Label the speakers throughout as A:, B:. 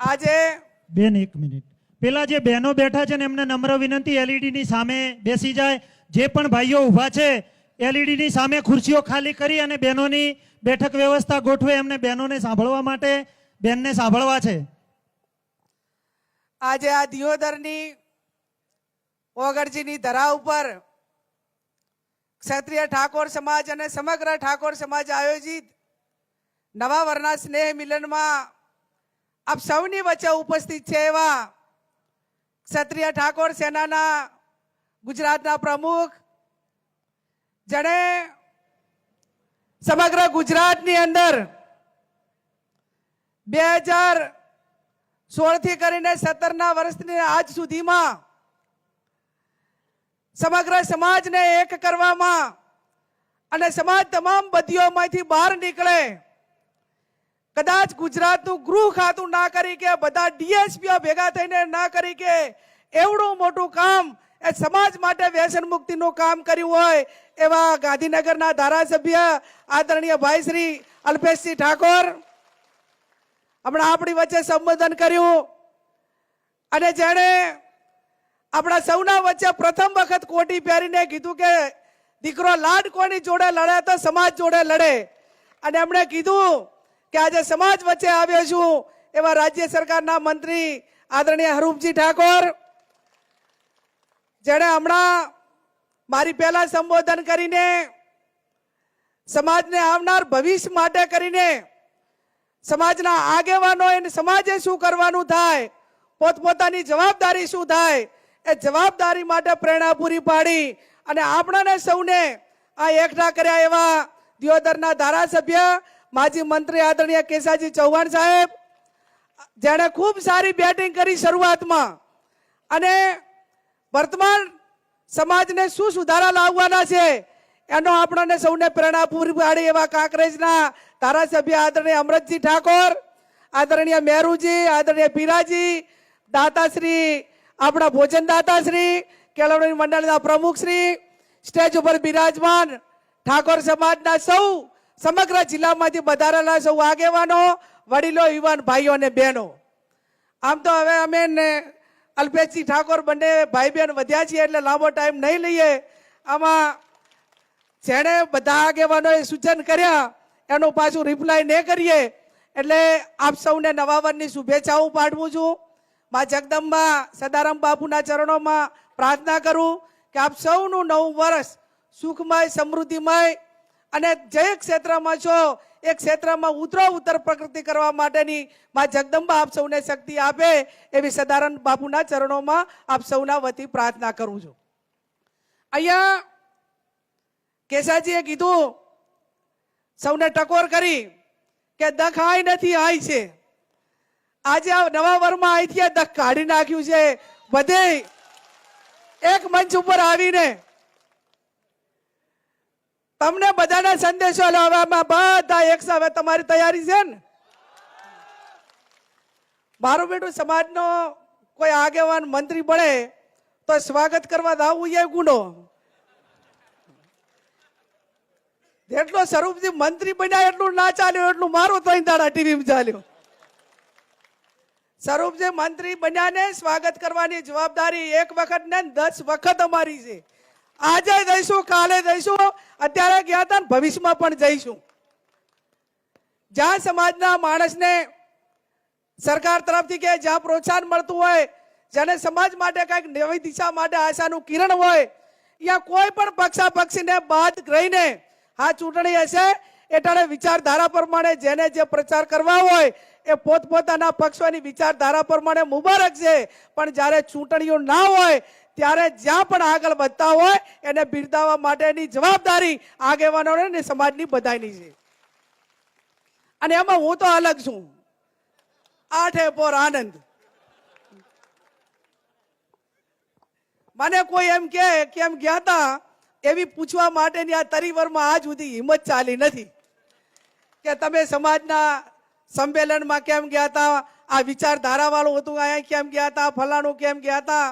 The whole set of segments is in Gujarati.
A: આજે
B: બેન એક મિનિટ. પેલા જે બહેનો બેઠા છે ને એમને નમ્ર વિનંતી એલઈડી ની સામે બેસી જાય. જે પણ ભાઈઓ ઊભા છે એલઈડી ની સામે ખુરશીઓ ખાલી કરી અને બહેનોની બેઠક વ્યવસ્થા ગોઠવે એમને બહેનોને સાંભળવા માટે બેનને સાંભળવા છે.
A: આજે આ દિયોદરની ઓગરજીની ધરા ઉપર ક્ષત્રિય ઠાકોર સમાજ અને સમગ્ર ઠાકોર સમાજ આયોજિત નવા વરના સ્નેહ મિલનમાં આપ સૌની વચ્ચે ઉપસ્થિત છે એવા ક્ષત્રિય ઠાકોર સેનાના ગુજરાતના પ્રમુખ, જેણે સમગ્ર ગુજરાતની અંદર બે હજાર સોળથી કરીને સત્તરના વર્ષની આજ સુધીમાં સમગ્ર સમાજને એક કરવામાં અને સમાજ તમામ બધીઓમાંથી બહાર નીકળે કદાચ ગુજરાતનું ગૃહ ખાતું ના કરી કે બધા ડીએસપીઓ ભેગા થઈને ના કરી કે એવડું મોટું કામ એ સમાજ માટે વ્યસન મુક્તિનું કામ કર્યું હોય એવા ગાંધીનગરના ધારાસભ્ય આદરણીય ભાઈ શ્રી અલ્પેશસિંહ ઠાકોર. હમણાં આપણી વચ્ચે સંબોધન કર્યું અને જેણે આપણા સૌના વચ્ચે પ્રથમ વખત કોટી પહેરીને કીધું કે દીકરો લાડ કોની જોડે લડે તો સમાજ જોડે લડે. અને એમણે કીધું કે આજે સમાજ વચ્ચે આવ્યો છું, એવા રાજ્ય સરકારના મંત્રી આદરણીય હરૂપજી ઠાકોર. જેણે હમણાં મારી પહેલા સંબોધન કરીને સમાજને આવનાર ભવિષ્ય માટે કરીને સમાજના આગેવાનો અને સમાજે શું કરવાનું થાય, પોતપોતાની જવાબદારી શું થાય, એ જવાબદારી માટે પ્રેરણા પૂરી પાડી અને આપણાને સૌને આ એકઠા કર્યા એવા દિયોદરના ધારાસભ્ય માજી મંત્રી આદરણીય કેસાજી ચૌહાણ સાહેબ, જેણે ખૂબ સારી બેટિંગ કરી શરૂઆતમાં. અને વર્તમાન સમાજને શું સુધારા લાવવાના છે, એનો આપણને સૌને પ્રેરણા પૂરી પાડી એવા કાંકરેજના ધારાસભ્ય આદરણીય અમરતજી ઠાકોર, આદરણીય મેરુજી આદરણીય પીરાજી, દાતાશ્રી, આપણા ભોજન દાતાશ્રી કેળવણી મંડળના પ્રમુખશ્રી, સ્ટેજ ઉપર બિરાજમાન ઠાકોર સમાજના સૌ સમગ્ર જિલ્લામાંથી વધારેલા સૌ આગેવાનો, વડીલો, યુવાન ભાઈઓ અને બહેનો. આમ તો હવે અમે ને અલ્પેશજી ઠાકોર બંને ભાઈ બહેન વધ્યા છીએ એટલે લાંબો ટાઈમ નહીં લઈએ. આમાં જેણે બધા આગેવાનોએ સૂચન કર્યા, એનું પાછું રિપ્લાય ન કરીએ. એટલે આપ સૌને નવા વર્ષની શુભેચ્છાઓ પાઠવું છું. મા જગદંબા, સદારામ બાપુના ચરણોમાં પ્રાર્થના કરું કે આપ સૌનું નવું વર્ષ સુખમય, સમૃદ્ધિમય અને જે ક્ષેત્રમાં છો, એ ક્ષેત્રમાં ઉતરો ઉત્તર પ્રકૃતિ કરવા માટેની મા જગદંબા આપ સૌને શક્તિ આપે એવી સદારામ બાપુના ચરણોમાં આપ સૌના વતી પ્રાર્થના કરું છું. અહીંયા કેસાજીએ કીધું, સૌને ટકોર કરી કે દખ આય નથી, આય છે. આજે આ નવા વરમાં અહીંથી દખ કાઢી નાખ્યું છે. બધે એક મંચ ઉપર આવીને તમને બધાને સંદેશો લાવવામાં બધા એક સાથે. તમારી તૈયારી છે ને? મારું બેટું સમાજનો કોઈ આગેવાન મંત્રી બને તો સ્વાગત કરવા દાવું એ ગુનો. જેટલો સ્વરૂપજી મંત્રી બન્યા એટલું ના ચાલ્યું, એટલું મારું ત્રણ દાડા ટીવીમાં ચાલ્યું. સ્વરૂપજી મંત્રી બન્યાને સ્વાગત કરવાની જવાબદારી એક વખત ને દસ વખત અમારી છે. આજે જઈશું, કાલે જઈશું. અત્યારે ગયા હતા ભવિષ્યમાં પણ જઈશું. જ્યાં સમાજના માણસને સરકાર તરફથી કે જ્યાં પ્રોત્સાહન મળતું હોય, જેને સમાજ માટે કંઈક નવી દિશા માટે આશાનું કિરણ હોય, ત્યાં કોઈ પણ પક્ષા પક્ષીને બાદ રહીને આ ચૂંટણી હશે એટલે વિચારધારા પ્રમાણે જેને જે પ્રચાર કરવા હોય, એ પોતપોતાના પક્ષોની વિચારધારા પ્રમાણે મુબારક છે. પણ જ્યારે ચૂંટણીઓ ના હોય ત્યારે જ્યાં પણ આગળ વધતા હોય, એને બિરદાવવા માટેની જવાબદારી આગેવાનોને ને સમાજની બધાની છે. અને એમાં હું તો અલગ છું. આઠે પોર આનંદ. મને કોઈ એમ કે કેમ ગયા હતા એવી પૂછવા માટેની આ તરીવરમાં આજ સુધી હિંમત ચાલી નથી. કે તમે સમાજના સંમેલનમાં કેમ ગયા હતા આ વિચારધારાવાળું હતું, અહીંયા કેમ ગયા હતા ફલાણું કેમ ગયા હતા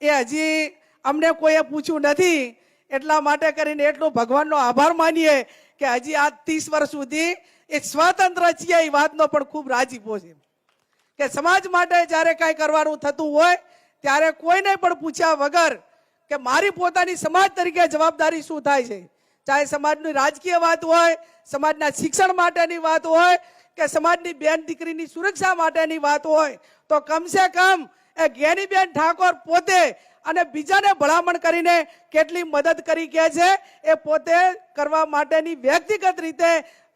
A: એ હજી અમને કોઈએ પૂછ્યું નથી. એટલા માટે કરીને એટલો ભગવાનનો આભાર માનીએ કે હજી આ ત્રીસ વર્ષ સુધી એ સ્વતંત્ર છીએ, એ વાતનો પણ ખૂબ રાજીપો છે. કે સમાજ માટે જ્યારે કાંઈ કરવાનું થતું હોય, ત્યારે કોઈને પણ પૂછ્યા વગર કે મારી પોતાની સમાજ તરીકે જવાબદારી શું થાય છે? ચાહે સમાજની રાજકીય વાત હોય, સમાજના શિક્ષણ માટેની વાત હોય, કે સમાજની બેન દીકરીની સુરક્ષા માટેની વાત હોય, તો કમસે કમ એ જ્ઞાનીબેન ઠાકોર પોતે અને બીજાને ભલામણ કરીને કેટલી મદદ કરી કે છે, એ પોતે કરવા માટેની વ્યક્તિગત રીતે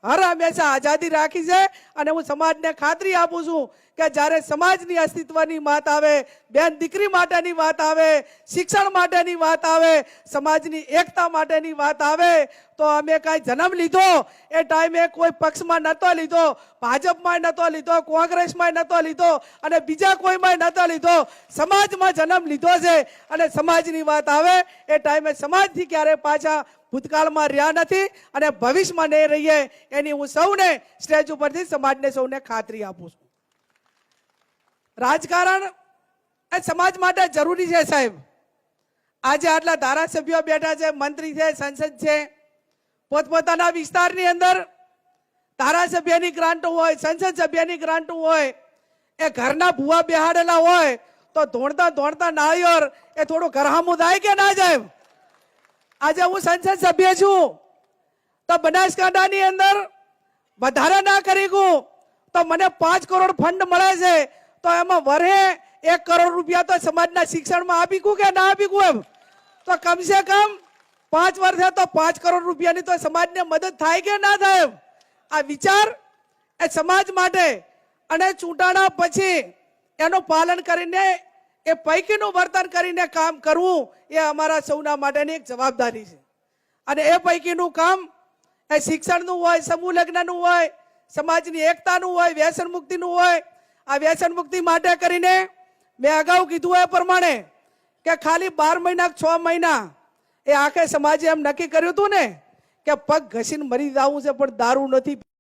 A: હર હંમેશા આઝાદી રાખી છે અને હું સમાજને ખાતરી આપું છું કે જ્યારે સમાજની અસ્તિત્વની વાત આવે, બેન દીકરી માટેની વાત આવે, શિક્ષણ માટેની વાત આવે, સમાજની એકતા માટેની વાત આવે, તો અમે કાંઈ જન્મ લીધો, એ ટાઈમે કોઈ પક્ષમાં નહોતો લીધો, ભાજપમાં નહોતો લીધો, કોંગ્રેસમાં નહોતો લીધો, અને બીજા કોઈમાં નહોતો લીધો. સમાજમાં જન્મ લીધો છે, અને સમાજની વાત આવે, એ ટાઈમે સમાજથી ક્યારે પાછા ભૂતકાળમાં રહ્યા નથી, અને ભવિષ્યમાં નહીં રહીએ, એની હું સૌને સ્ટેજ ઉપરથી સમાજને સૌને ખાતરી આપું છું. રાજકારણ એ સમાજ માટે જરૂરી છે, સાહેબ. આજે આટલા ધારાસભ્યો બેઠા છે, મંત્રી છે, સંસદ છે. પોતપોતાના વિસ્તારની અંદર ધારાસભ્યની ગ્રાન્ટો હોય, સંસદ સભ્યની ગ્રાન્ટો હોય, એ ઘરના ભૂવા બેહાડેલા હોય, તો ધોણતા ધોણતા નાળિયેર એ થોડું ઘરહામું થાય કે ના જાય આજે હું સંસદ સભ્ય છું, તો બનાસકાંઠાની અંદર વધારે ના કરી તો મને પાંચ કરોડ ફંડ મળે છે તો એમાં વરે એક કરોડ રૂપિયા તો સમાજના શિક્ષણમાં આપી ગયું કે ના આપી એમ? તો કમસે કમ પાંચ વર્ષે તો પાંચ કરોડ રૂપિયાની તો સમાજને મદદ થાય કે ના થાય એમ? આ વિચાર એ સમાજ માટે અને ચૂંટાણા પછી એનું પાલન કરીને એ પૈકીનું વર્તન કરીને કામ કરવું એ અમારા સૌના માટેની એક જવાબદારી છે. અને એ પૈકીનું કામ એ શિક્ષણનું હોય, સમૂહ લગ્નનું હોય, સમાજની એકતાનું હોય, વ્યસન મુક્તિનું હોય આ વ્યસન મુક્તિ માટે કરીને મેં અગાઉ કીધું એ પ્રમાણે કે ખાલી બાર મહિના છ મહિના એ આખે સમાજે એમ નક્કી કર્યું હતું ને કે પગ ઘસીને મરી જવું છે, પણ દારૂ નથી